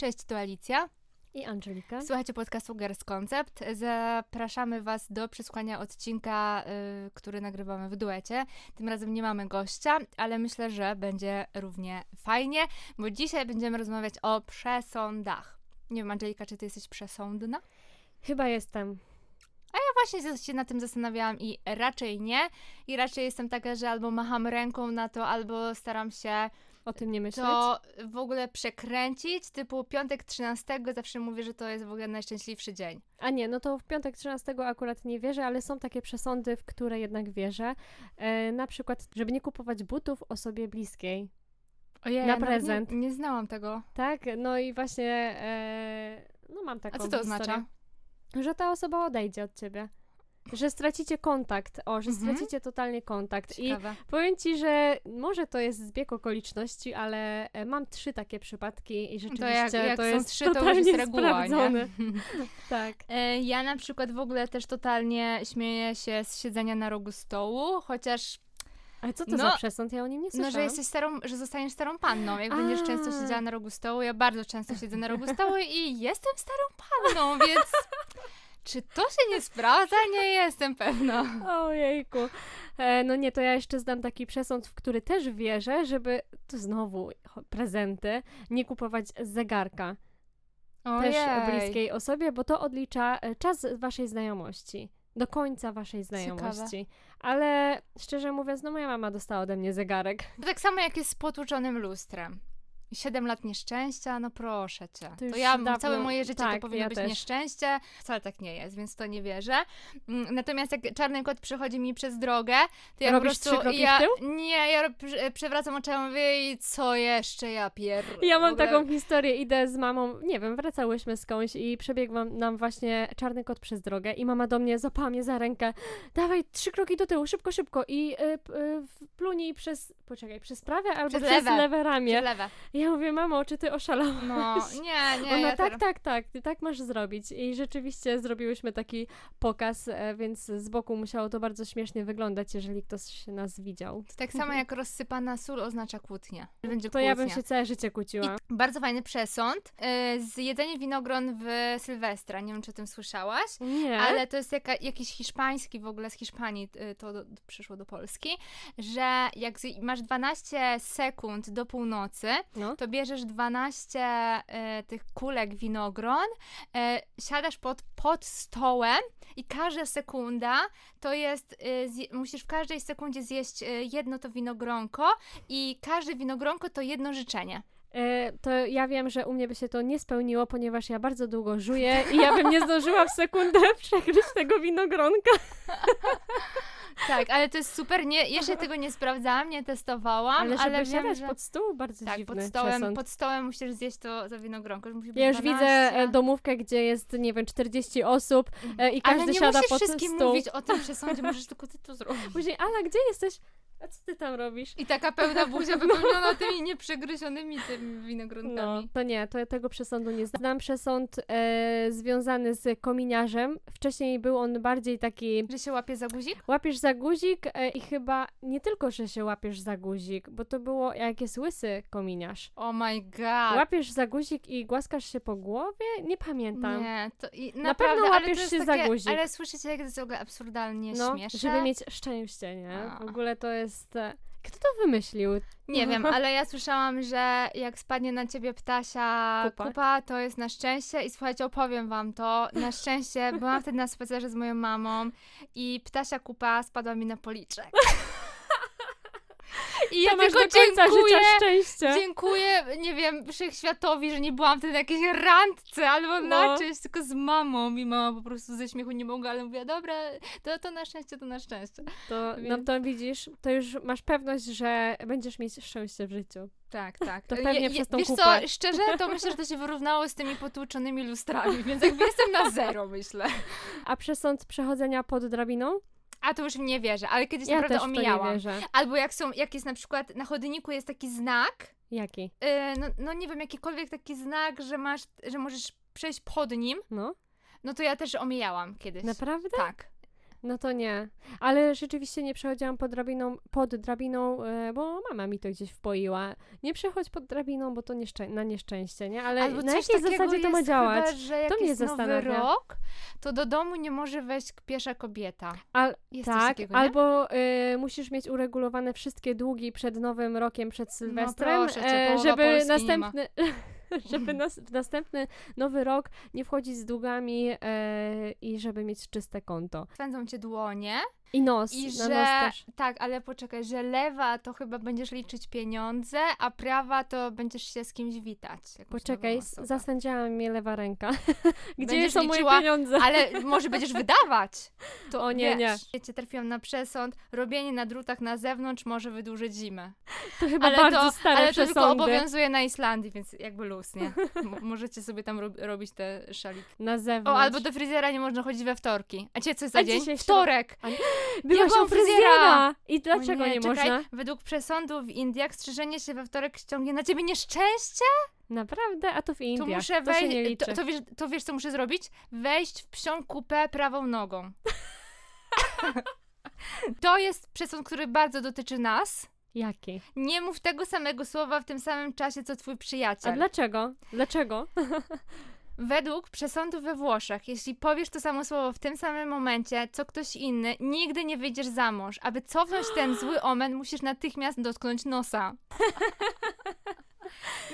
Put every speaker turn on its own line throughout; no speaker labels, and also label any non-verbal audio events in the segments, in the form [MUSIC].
Cześć, tu Alicja.
I Angelika.
Słuchajcie podcastu Girls Concept. Zapraszamy Was do przesłuchania odcinka, y, który nagrywamy w duecie. Tym razem nie mamy gościa, ale myślę, że będzie równie fajnie, bo dzisiaj będziemy rozmawiać o przesądach. Nie wiem, Angelika, czy Ty jesteś przesądna?
Chyba jestem.
Ja właśnie się nad tym zastanawiałam i raczej nie. I raczej jestem taka, że albo macham ręką na to, albo staram się
O tym nie myśleć.
to w ogóle przekręcić. Typu piątek 13 zawsze mówię, że to jest w ogóle najszczęśliwszy dzień.
A nie, no to w piątek 13 akurat nie wierzę, ale są takie przesądy, w które jednak wierzę. E, na przykład, żeby nie kupować butów osobie bliskiej.
Ojej,
Na prezent.
Nie, nie znałam tego.
Tak? No i właśnie, e, no mam taką
A co to
historię,
oznacza?
Że ta osoba odejdzie od ciebie. Że stracicie kontakt. O, że
Mhm.
stracicie totalnie kontakt. I
Ciekawe.
Powiem ci, że może to jest zbieg okoliczności, ale e, mam trzy takie przypadki i rzeczywiście
To jak, jak
to
są
jest
trzy, to już
totalnie
jest reguła,
sprawdzone.
nie? [LAUGHS]
Tak.
E, Ja na przykład w ogóle też totalnie śmieję się z siedzenia na rogu stołu, chociaż
Ale co to
No,
za przesąd? Ja o nim nie
no,
słyszałam.
że jesteś starą, że zostaniesz starą panną. Jak będziesz często
A.
siedziała na rogu stołu, ja bardzo często siedzę na rogu stołu i jestem starą panną, więc czy to się nie sprawdza? Nie jestem pewna.
Ojejku. E, no nie, to ja jeszcze zdam taki przesąd, w który też wierzę, żeby, to znowu prezenty, nie kupować zegarka też
Ojej.
bliskiej osobie, bo to odlicza e, czas waszej znajomości. Do końca waszej znajomości. Ale szczerze mówiąc, no moja mama dostała ode mnie zegarek.
To tak samo jak jest z potłuczonym lustrem. Siedem lat nieszczęścia, no proszę cię.
To
To, ja,
dawno-
całe moje życie
tak,
to powinno
ja
być
też.
nieszczęście. Wcale tak nie jest, więc to nie wierzę. Mm, Natomiast jak czarny kot przechodzi mi przez drogę, to ja
Robisz
po prostu...
trzy kroki w
ja? Nie, ja prze- przewracam oczami i mówię i co jeszcze ja pier...
Ja mam
ogóle-
taką historię, idę z mamą, nie wiem, wracałyśmy skądś i przebiegł nam właśnie czarny kot przez drogę i mama do mnie złapała mnie za rękę, dawaj trzy kroki do tyłu, szybko, szybko i y, y, plunij przez, poczekaj, przez prawe albo
Przez
przez,
lewe.
lewe ramię.
Przez lewe.
Ja mówię, mamo, czy ty oszalałaś?
No, nie, nie.
Ona
ja
tak,
teraz-
tak, tak, ty tak masz zrobić. I rzeczywiście zrobiłyśmy taki pokaz, e, więc z boku musiało to bardzo śmiesznie wyglądać, jeżeli ktoś nas widział.
To tak samo jak rozsypana sól oznacza kłótnię. Będzie
To ja bym
kłótnia.
się całe życie kłóciła.
I bardzo fajny przesąd. Yy, zjedzenie winogron w Sylwestra. Nie wiem, czy o tym słyszałaś.
Nie,
Ale to jest jaka, jakiś hiszpański, w ogóle z Hiszpanii to do, przyszło do Polski, że jak masz 12 sekund do północy,
no.
To bierzesz 12 y, tych kulek winogron, y, siadasz pod, pod stołem i każda sekunda to jest, y, zje, musisz w każdej sekundzie zjeść y, jedno to winogronko i każde winogronko to jedno życzenie.
E, to ja wiem, że u mnie by się to nie spełniło, ponieważ ja bardzo długo żuję i ja bym nie zdążyła w sekundę [LAUGHS] przegryźć tego winogronka. [LAUGHS]
Tak, ale to jest super, nie, jeszcze tego nie sprawdzałam, nie testowałam,
Ale
ale, wiem, że...
pod stół, bardzo
Tak,
dziwny
pod stołem,
przesąd.
pod stołem musisz zjeść to za winogronko. musi być
Ja już
12.
widzę e, domówkę, gdzie jest, nie wiem, 40 osób e, i każdy
Ale nie
siada
musisz
pod
wszystkim
stół.
mówić o tym przesądzie, możesz tylko ty to zrobić.
Później, Ala, gdzie jesteś? A co ty tam robisz?
I taka [LAUGHS] pełna buzia wypełniona tymi nieprzegryzionymi tymi winogronkami.
No, to nie, to ja tego przesądu nie znam. Znam przesąd e, związany z kominiarzem. Wcześniej był on bardziej taki
Że się łapie za guzik?
łapiesz za guzik e, i chyba nie tylko, że się łapiesz za guzik, bo to było jak jest łysy kominiarz.
Oh my god.
Łapiesz za guzik i głaskasz się po głowie? Nie pamiętam.
Nie, to i
Na
naprawdę,
pewno
ale to
łapiesz się za
takie,
guzik.
Ale słyszycie, jak to jest w ogóle absurdalnie
no,
śmieszne?
żeby mieć szczęście, nie?
A.
W ogóle to jest... e, Kto to wymyślił?
Nie wiem, [LAUGHS] ale ja słyszałam, że jak spadnie na ciebie ptasia
Kupa.
kupa. to jest na szczęście i słuchajcie, opowiem wam to. Na szczęście byłam wtedy na spacerze z moją mamą i ptasia kupa spadła mi na policzek. [LAUGHS] I ja tylko
do końca
dziękuję,
życia szczęście.
dziękuję, nie wiem, wszechświatowi, że nie byłam wtedy na jakiejś randce albo na
No.
czymś, tylko z mamą i mama po prostu ze śmiechu nie mogła, ale mówiła, dobra, to, to na szczęście, to na szczęście.
To, no
Więc-
to widzisz, to już masz pewność, że będziesz mieć szczęście w życiu.
Tak, tak.
To pewnie
je-
przez tą
Wiesz
kupę.
co, szczerze, to [LAUGHS] myślę, że to się wyrównało z tymi potłuczonymi lustrami, więc jakby jestem na zero, myślę.
A przesąd przechodzenia pod drabiną?
A to już w nie wierzę, ale kiedyś
Ja
naprawdę
też to nie
omijałam.
wierzę.
Albo jak są, jak jest na przykład na chodniku jest taki znak,
Jaki?
yy, no, no nie wiem, jakikolwiek taki znak, że masz, że możesz przejść pod nim,
No,
no to ja też omijałam kiedyś.
naprawdę?
Tak.
No to nie. Ale rzeczywiście nie przechodziłam pod drabiną, pod drabiną, e, bo mama mi to gdzieś wpoiła. Nie przechodź pod drabiną, bo to nieszczę- na nieszczęście, nie? Ale
Albo
na jakiej zasadzie to ma działać?
Chyba, że jak
To mnie
jest nowy
zastanawia.
rok, to do domu nie może wejść piesza kobieta.
Al-
Jest
tak,
takiego,
albo y, musisz mieć uregulowane wszystkie długi przed Nowym Rokiem, przed Sylwestrem,
No proszę cię,
e, żeby następny... [LAUGHS] [LAUGHS] żeby nas, w następny nowy rok nie wchodzić z długami e, i żeby mieć czyste konto.
Swędzą cię dłonie
I nos,
i
na
że...
nos też.
Tak, ale poczekaj, że lewa to chyba będziesz liczyć pieniądze, a prawa to będziesz się z kimś witać.
Poczekaj, zasędziała mnie lewa ręka. [LAUGHS] Gdzie
Będziesz
są
liczyła-
moje pieniądze?
Ale może będziesz wydawać. To [LAUGHS]
O nie, nie.
wiesz, Wiecie, trafiłam na przesąd. Robienie na drutach na zewnątrz może wydłużyć zimę.
To chyba
ale
bardzo
to,
stare
ale to tylko
przesądy.
obowiązuje na Islandii, więc jakby luz, nie? M- [LAUGHS] możecie sobie tam rob- robić te szaliki.
Na zewnątrz.
O, albo do fryzjera nie można chodzić we wtorki. A dzisiaj co za
A
dzień? Wtorek!
Byłaś u fryzjera! I dlaczego
O
nie,
czekaj,
można?
Według przesądu w Indiach strzyżenie się we wtorek ściągnie na ciebie nieszczęście?
Naprawdę? A to w Indiach.
muszę
to się nie
wejść.
liczy.
To, to, wiesz, to wiesz, co muszę zrobić? Wejść w psią kupę prawą nogą. [LAUGHS] to jest przesąd, który bardzo dotyczy nas.
Jaki?
Nie mów tego samego słowa w tym samym czasie, co twój
A
przyjaciel.
dlaczego? Dlaczego? [LAUGHS]
Według przesądu we Włoszech, jeśli powiesz to samo słowo w tym samym momencie, co ktoś inny, nigdy nie wyjdziesz za mąż. Aby cofnąć ten zły [GASPS] omen, musisz natychmiast dotknąć nosa. [LAUGHS]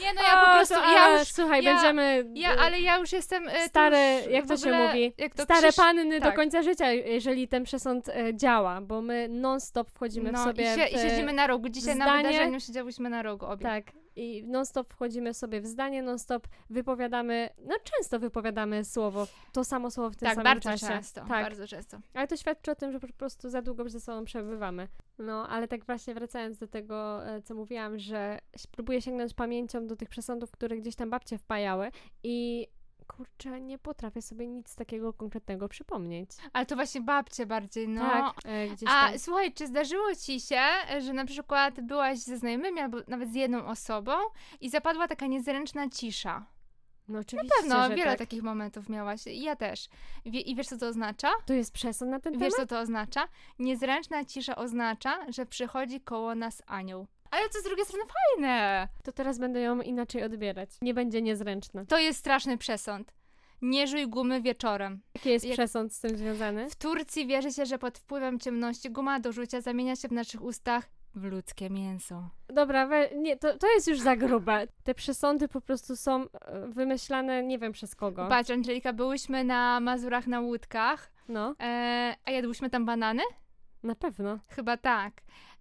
Nie no, ja po
O,
prostu,
to,
ja już,
Słuchaj,
ja-
będziemy...
ja, ale ja już jestem to
Stare,
już
jak
w
to się
ogóle,
mówi?
Jak to
Stare
Krzyś-
panny
tak.
do końca życia, jeżeli ten przesąd e, działa, bo my non-stop wchodzimy w
No
sobie
i, sie,
w,
i siedzimy na rogu. Dzisiaj na
zdanie-
wydarzeniu siedziałyśmy na rogu obie.
Tak, i non-stop wchodzimy sobie w zdanie, non-stop wypowiadamy, no często wypowiadamy słowo, to samo słowo w tym
Tak,
samym
bardzo
czasie.
często,
Tak,
bardzo często.
ale to świadczy o tym, że po prostu za długo ze sobą przebywamy. No, ale tak właśnie wracając do tego, e, co mówiłam, że próbuję sięgnąć pamięcią do tych przesądów, które gdzieś tam babcie wpajały i kurczę, nie potrafię sobie nic takiego konkretnego przypomnieć.
Ale to właśnie babcie bardziej, no.
Tak, e, gdzieś
A
tam.
słuchaj, czy zdarzyło ci się, że na przykład byłaś ze znajomymi albo nawet z jedną osobą i zapadła taka niezręczna cisza?
No oczywiście,
Pewno,
że
wiele
tak.
takich momentów miałaś. I ja też. Wie, I wiesz, co to oznacza?
To jest przesąd na ten
Wiesz,
temat?
co to oznacza? Niezręczna cisza oznacza, że przychodzi koło nas anioł. Ale to z drugiej strony fajne.
To teraz będę ją inaczej odbierać. Nie będzie niezręczna.
To jest straszny przesąd. Nie żuj gumy wieczorem.
Jaki jest
Jak-
przesąd z tym związany?
W Turcji wierzy się, że pod wpływem ciemności guma do rzucia zamienia się w naszych ustach w ludzkie mięso.
Dobra, we, nie, to, to jest już za grube. Te przesądy po prostu są e, wymyślane nie wiem przez kogo.
Patrz, Angelika, byłyśmy na Mazurach na łódkach,
No,
e, a jadłyśmy tam banany?
na pewno.
Chyba tak.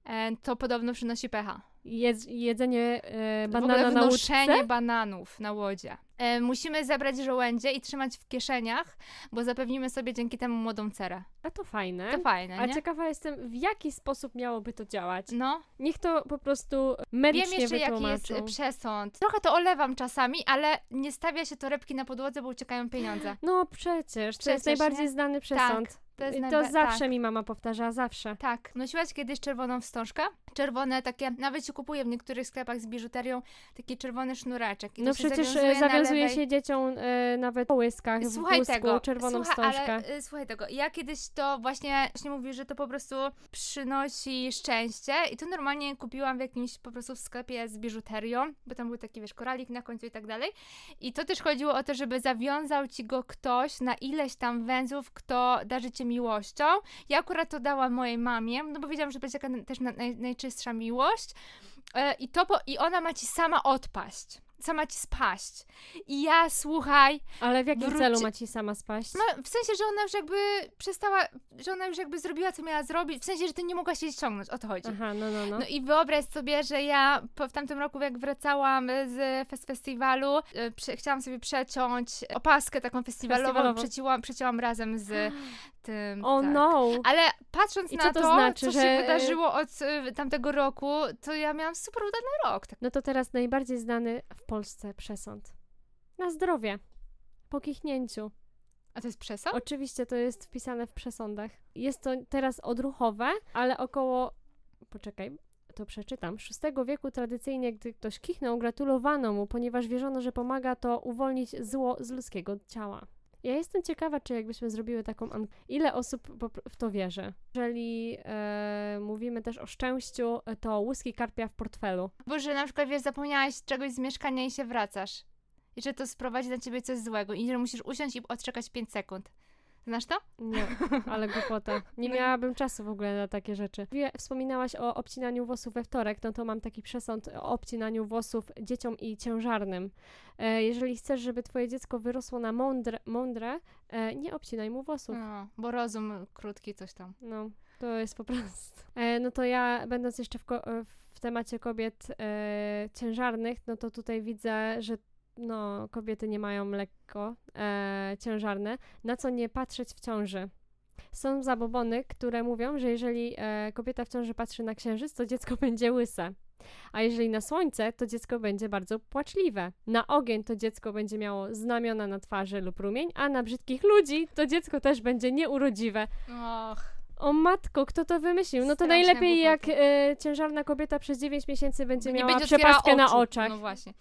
E, to podobno przynosi pecha.
Jedz, jedzenie e, banana na łódce?
bananów na łodzie. E, musimy zabrać żołędzie i trzymać w kieszeniach, bo zapewnimy sobie dzięki temu młodą cerę.
A to fajne.
To fajne,
A
nie?
ciekawa jestem, w jaki sposób miałoby to działać.
No,
Niech to po prostu
wiem
medycznie
jeszcze jaki jest e, przesąd. Trochę to olewam czasami, ale nie stawia się torebki na podłodze, bo uciekają pieniądze.
No przecież, to jest
Przecież,
najbardziej
nie?
znany przesąd.
To jest
to zawsze
tak.
mi mama powtarza, zawsze.
Tak. Nosiłaś kiedyś czerwoną wstążkę? Czerwone takie, nawet się kupuje w niektórych sklepach z biżuterią, taki czerwony sznureczek. I
No
się
przecież
zawiązuje
e, zawiązuje
lewej.
się dzieciom e, nawet po łyskach, w
Słuchaj
wózku,
tego,
czerwoną
słuchaj,
wstążkę.
Ale, y, słuchaj tego, ja kiedyś to właśnie, właśnie mówi, że to po prostu przynosi szczęście i to normalnie kupiłam w jakimś po prostu w sklepie z biżuterią, bo tam był taki, wiesz, koralik na końcu i tak dalej. I to też chodziło o to, żeby zawiązał ci go ktoś na ileś tam węzłów, kto darzy cię miłością. Ja akurat to dałam mojej mamie, no bo wiedziałam, że będzie taka też na, naj, najczystsza miłość. E, I to, po, i ona ma ci sama odpaść. Sama ci spaść. I ja, słuchaj,
Ale w jakim
wróci-
celu ma ci sama spaść?
no, w sensie, że ona już jakby przestała, że ona już jakby zrobiła, co miała zrobić. W sensie, że ty nie mogłaś jej ściągnąć, o to chodzi.
Aha, no, no, no.
No i wyobraź sobie, że ja po, w tamtym roku, jak wracałam z fest festiwalu, e, chciałam sobie przeciąć opaskę taką festiwalową, przecięłam, przecięłam razem z [GASPS] tym.
O
tak.
no!
Ale patrząc
I
na
to
to,
znaczy,
co
że,
się
e,
wydarzyło od e, tamtego roku, to ja miałam super udany rok. Tak.
No to teraz najbardziej znany w Polsce przesąd. Na zdrowie. Po kichnięciu.
A to jest przesąd?
Oczywiście to jest wpisane w przesądach. Jest to teraz odruchowe, ale około. Poczekaj, to przeczytam. VI wieku tradycyjnie, gdy ktoś kichnął, gratulowano mu, ponieważ wierzono, że pomaga to uwolnić zło z ludzkiego ciała. Ja jestem ciekawa, czy jakbyśmy zrobiły taką ile osób w to wierzy. Jeżeli e, mówimy też o szczęściu, to łuski karpia w portfelu.
Bo że na przykład, wiesz, zapomniałaś czegoś z mieszkania i się wracasz. I że to sprowadzi na ciebie coś złego. I że musisz usiąść i odczekać 5 sekund. Znasz to?
Nie, ale głupota. Nie
No.
miałabym czasu w ogóle na takie rzeczy. Wspominałaś o obcinaniu włosów we wtorek, no to mam taki przesąd o obcinaniu włosów dzieciom i ciężarnym. E, jeżeli chcesz, żeby twoje dziecko wyrosło na mądre, mądre nie obcinaj mu włosów.
No, bo rozum krótki, coś tam.
No, to jest po prostu. E, no to ja, będąc jeszcze w, w temacie kobiet e, ciężarnych, no to tutaj widzę, że no, kobiety nie mają lekko e, ciężarne, na co nie patrzeć w ciąży. Są zabobony, które mówią, że jeżeli e, kobieta w ciąży patrzy na księżyc, to dziecko [LAUGHS] będzie łyse. A jeżeli na słońce, to dziecko będzie bardzo płaczliwe. Na ogień to dziecko będzie miało znamiona na twarzy lub rumień, a na brzydkich ludzi to dziecko też będzie nieurodziwe.
Och.
O matko, kto to wymyślił? No to
Straszne
najlepiej jak
głupoty.
e, ciężarna kobieta przez 9 miesięcy będzie
nie
miała
będzie otwierała
przepaskę na
oczu.
oczach.
No właśnie.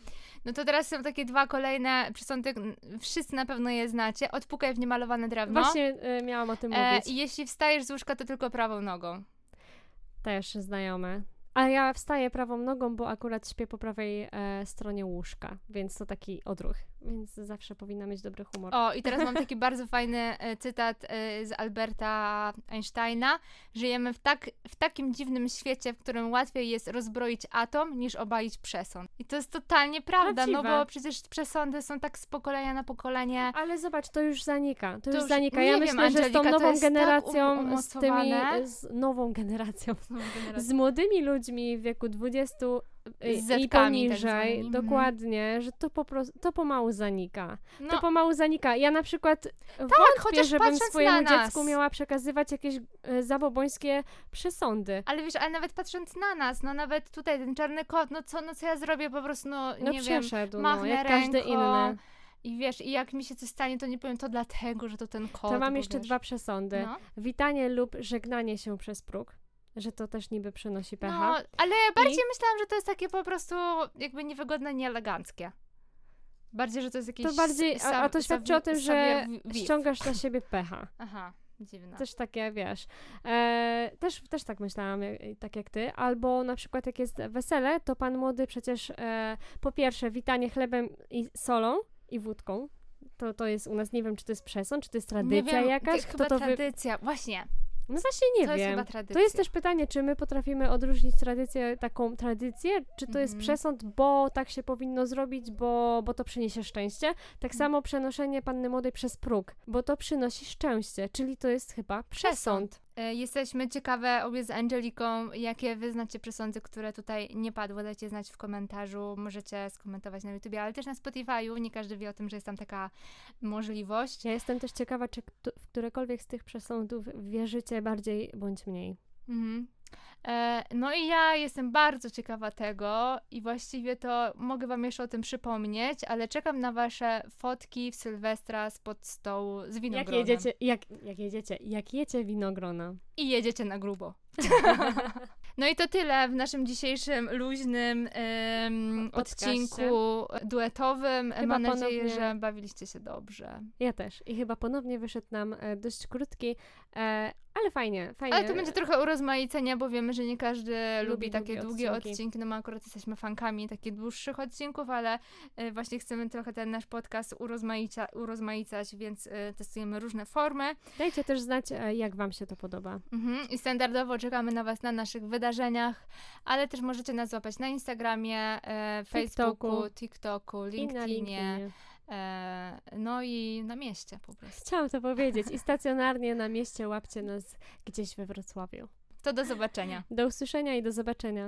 No to teraz są takie dwa kolejne przesądy, n- wszyscy na pewno je znacie. Odpukaj w niemalowane drewno.
Właśnie e, miałam o tym
E,
mówić.
I jeśli wstajesz z łóżka, to tylko prawą nogą.
Też znajome. A ja wstaję prawą nogą, bo akurat śpię po prawej e, stronie łóżka, więc to taki odruch. Więc zawsze powinna mieć dobry humor.
O, i teraz mam taki [LAUGHS] bardzo fajny e, cytat e, z Alberta Einsteina. Żyjemy w, tak, w takim dziwnym świecie, w którym łatwiej jest rozbroić atom, niż obalić przesąd. I to jest totalnie prawda, no
Prawdziwe.
bo przecież przesądy są tak z pokolenia na pokolenie.
Ale zobacz, to już zanika. To,
To
już
już-
zanika.
nie
Ja
wiem,
myślę, że z
Angelika,
tą nową
tak
generacją,
um-
z tymi,
umocowane.
z nową generacją, z [LAUGHS] młodymi ludźmi w wieku 20 i-
Z
i
tak
poniżej,
mhm.
dokładnie, że to po prostu, to pomału zanika.
No,
To pomału zanika. Ja na przykład wątpię,
chociaż
żebym swojemu
na
dziecku miała przekazywać jakieś e, zabobońskie przesądy.
ale wiesz, ale nawet patrząc na nas, no nawet tutaj ten czarny kot, no co, no co ja zrobię, po prostu, no,
No
nie wiem,
przeszedł, no,
machnę
jak każdy
ręką,
inny.
I wiesz, i jak mi się coś stanie, to nie powiem to dlatego, że to ten kot.
To mam jeszcze
wiesz,
dwa przesądy.
No.
Witanie lub żegnanie się przez próg, że to też niby przynosi pecha.
No, ale bardziej myślałam, że to jest takie po prostu jakby niewygodne, nieeleganckie. Bardziej, że to jest jakieś...
to bardziej, a, a to świadczy o tym, że ściągasz na siebie pecha.
Aha, dziwne.
Też takie, wiesz, e, też, też tak myślałam, jak, tak jak ty. Albo na przykład jak jest wesele, to pan młody przecież e, po pierwsze witanie chlebem i solą i wódką. To, to jest u nas, nie wiem, czy to jest przesąd, czy to jest tradycja
nie wiem,
jakaś,
to
kto
chyba
to wy...
tradycja. Właśnie,
No właśnie nie
to jest
wiem.
chyba tradycja.
To jest też pytanie, czy my potrafimy odróżnić tradycję, taką tradycję, czy to jest
Mhm.
przesąd, bo tak się powinno zrobić, bo, bo to przyniesie szczęście. Tak samo przenoszenie panny młodej przez próg, bo to przynosi szczęście, czyli to jest chyba przesąd.
E, Jesteśmy ciekawe obie z Angeliką, jakie wy znacie przesądy, które tutaj nie padły. Dajcie znać w komentarzu, możecie skomentować na YouTubie, ale też na Spotify'u. Nie każdy wie o tym, że jest tam taka możliwość.
Ja jestem też ciekawa, czy w którekolwiek z tych przesądów wierzycie bardziej bądź mniej.
Mhm. E, no i ja jestem bardzo ciekawa tego i właściwie to mogę wam jeszcze o tym przypomnieć, ale czekam na wasze fotki w Sylwestra spod stołu z
Jak
winogronem.
jedziecie, jak, jak jedziecie, jak jecie winogrona.
I jedziecie na grubo. [LAUGHS] No i to tyle w naszym dzisiejszym luźnym
Podcaście.
odcinku duetowym.
Chyba
Mam nadzieję,
ponownie-
że bawiliście się dobrze.
Ja też. I chyba ponownie wyszedł nam e, dość krótki, e, ale fajnie, fajnie.
Ale to będzie trochę urozmaicenia, bo wiemy, że nie każdy lubi,
Lubi
takie
długie odcinki.
odcinki. No my akurat jesteśmy fankami takich dłuższych odcinków, ale e, właśnie chcemy trochę ten nasz podcast urozmaicia, urozmaicać, więc e, testujemy różne formy.
Dajcie też znać, e, jak wam się to podoba.
Mhm. I standardowo czekamy na Was na naszych wydarzeniach, ale też możecie nas złapać na Instagramie, e, Facebooku, TikToku,
na
LinkedInie, no i na mieście po prostu.
Chciałam to powiedzieć. I stacjonarnie na mieście łapcie nas gdzieś we Wrocławiu.
To do zobaczenia.
Do usłyszenia i do zobaczenia.